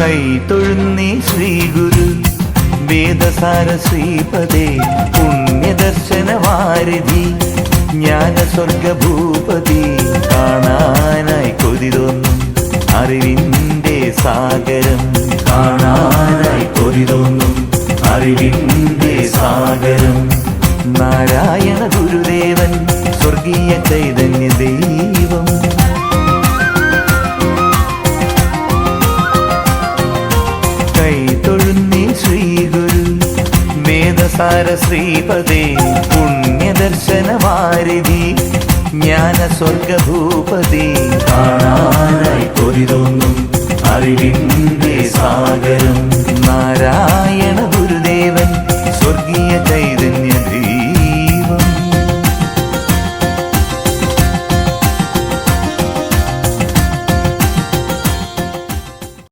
കൈ തൊഴുന്നേ ശ്രീ ഗുരു വേദസാര ശ്രീപദേ പുണ്യദർശന വാരിധി ജ്ഞാന സ്വർഗഭൂപതി കാണാനായി കൊതി തോന്നും. അറിവിന്റെ സാഗരം കാണാനായി കൊതി തോന്നും. അറിവിന്റെ സാഗരം. നാരായണ ഗുരുദേവൻ സ്വർഗീയ ചൈതന്യ ദൈവം. വേദസാര ശ്രീപദേ പുണ്യദർശന വാരിധി ജ്ഞാന സ്വർഗഭൂപതി കാണാനായി കൊതി അറിവിന്റെ സാഗരം.